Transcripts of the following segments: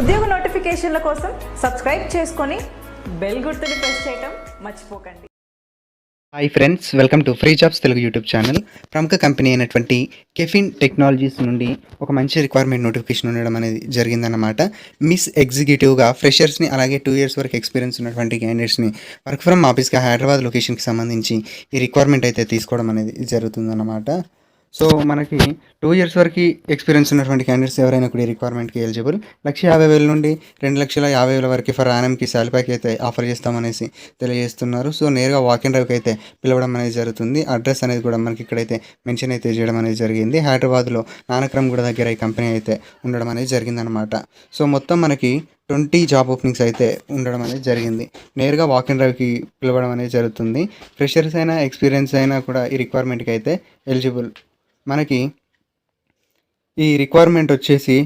ఉద్యోగ నోటిఫికేషన్ల కోసం సబ్స్క్రైబ్ చేసుకొని బెల్ గుర్తుని ప్రెస్ చేయటం మర్చిపోకండి. Hi friends welcome to free jobs Telugu YouTube channel ప్రముఖ కంపెనీ అయినటువంటి కెఫిన్ టెక్నాలజీస్ నుండి ఒక మంచి రిక్వైర్మెంట్ నోటిఫికేషన్ ఉండడం అనేది జరిగిందన్నమాట. మిస్ ఎగ్జిక్యూటివ్గా ఫ్రెషర్స్ని అలాగే టూ ఇయర్స్ వరకు ఎక్స్పీరియన్స్ ఉన్నటువంటి క్యాండిడేట్స్ని వర్క్ ఫ్రమ్ ఆఫీస్గా హైదరాబాద్ లొకేషన్కి సంబంధించి ఈ రిక్వైర్మెంట్ అయితే తీసుకోవడం అనేది జరుగుతుందన్నమాట. సో మనకి టూ ఇయర్స్ వరకు ఎక్స్పీరియన్స్ ఉన్నటువంటి క్యాండిడేట్స్ ఎవరైనా కూడా ఈ రిక్వైర్మెంట్కి ఎలిజిబుల్ లక్ష యాభై వేల నుండి రెండు లక్షల యాభై వేల వరకు ఫర్ ఆనంకి శాలరీ ప్యాక్ అయితే ఆఫర్ చేస్తామనేసి తెలియజేస్తున్నారు. సో నేరుగా వాక్ ఇన్ డ్రైవ్కి అయితే పిలవడం అనేది జరుగుతుంది. అడ్రస్ అనేది కూడా మనకి ఇక్కడైతే మెన్షన్ అయితే చేయడం అనేది జరిగింది. హైదరాబాద్లో నానక్రమ్ కూడా దగ్గర ఈ కంపెనీ అయితే ఉండడం అనేది జరిగిందనమాట సో మొత్తం మనకి ట్వంటీ జాబ్ ఓపెనింగ్స్ అయితే ఉండడం అనేది జరిగింది. నేరుగా వాక్ ఇన్ డ్రైవ్కి పిలవడం అనేది జరుగుతుంది. ఫ్రెషర్స్ అయినా ఎక్స్పీరియన్స్ అయినా కూడా ఈ రిక్వైర్మెంట్కి అయితే ఎలిజిబుల్ మనకి ఈ రిక్వైర్మెంట్ వచ్చేసి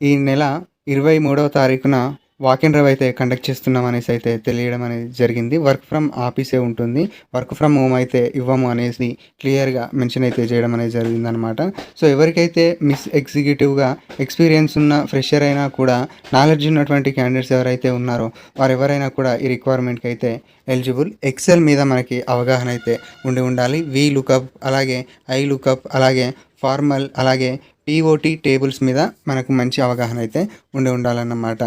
ఈ నెల ఇరవై మూడవ తారీఖున వాక్ ఇన్ డ్రైవ్ అయితే కండక్ట్ చేస్తున్నాం అనేసి అయితే తెలియడం అనేది జరిగింది. వర్క్ ఫ్రమ్ ఆఫీసే ఉంటుంది. వర్క్ ఫ్రమ్ హోమ్ అయితే ఇవ్వము అనేసి క్లియర్గా మెన్షన్ అయితే చేయడం అనేది జరిగిందనమాట సో ఎవరికైతే మిస్ ఎగ్జిక్యూటివ్గా ఎక్స్పీరియన్స్ ఉన్న ఫ్రెషర్ అయినా కూడా నాలెడ్జ్ ఉన్నటువంటి క్యాండిడేట్స్ ఎవరైతే ఉన్నారో వారు ఎవరైనా కూడా ఈ రిక్వైర్మెంట్కి అయితే ఎలిజిబుల్ ఎక్సెల్ మీద మనకి అవగాహన అయితే ఉండి ఉండాలి. వి లుకప్ అలాగే ఐ లుకప్ అలాగే ఫార్మల్ అలాగే పిఓటి టేబుల్స్ మీద మనకు మంచి అవగాహన అయితే ఉండి ఉండాలన్నమాట.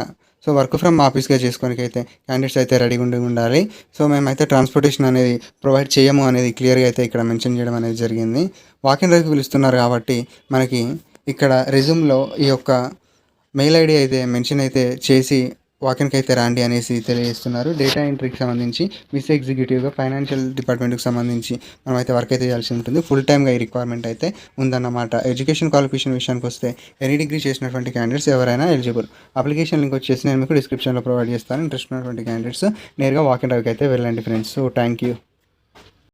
సో వర్క్ ఫ్రమ్ ఆఫీస్గా చేసుకోనికి అయితే క్యాండిడేట్స్ అయితే రెడీగా ఉండి ఉండాలి. సో మేమైతే ట్రాన్స్పోర్టేషన్ అనేది ప్రొవైడ్ చేయము అనేది క్లియర్గా అయితే ఇక్కడ మెన్షన్ చేయడం అనేది జరిగింది. వాకింగ్ రైతు పిలుస్తున్నారు కాబట్టి మనకి ఇక్కడ రెజ్యూమ్లో ఈ యొక్క మెయిల్ ఐడి అయితే మెన్షన్ అయితే చేసి వాకిన్కి అయితే రాండి అనేసి తెలియజేస్తున్నారు. డేటా ఎంట్రీకి సంబంధించి మిస్ ఎగ్జిక్యూటివ్గా ఫైనాన్షియల్ డిపార్ట్మెంట్కి సంబంధించి మనం అయితే వర్క్ అయితే చేయాల్సి ఉంటుంది. ఫుల్ టైమ్గా ఈ రిక్వైర్మెంట్ అయితే ఉందన్నమాట. ఎడ్యుకేషన్ క్వాలిఫికేషన్ విషయానికి వస్తే ఎనీ డిగ్రీ చేసినటువంటి క్యాండిడేట్స్ ఎవరైనా ఎలిజిబుల్ అప్లికేషన్ లింక్ వచ్చేసి నేను మీకు డిస్క్రిప్షన్లో ప్రొవైడ్ చేస్తాను. ఇంట్రెస్ట్ ఉన్నటువంటి క్యాండిడేట్స్ నేరుగా వాకిన్ డ్రైవ్కి అయితే వెళ్ళండి ఫ్రెండ్స్ సో థ్యాంక్ యూ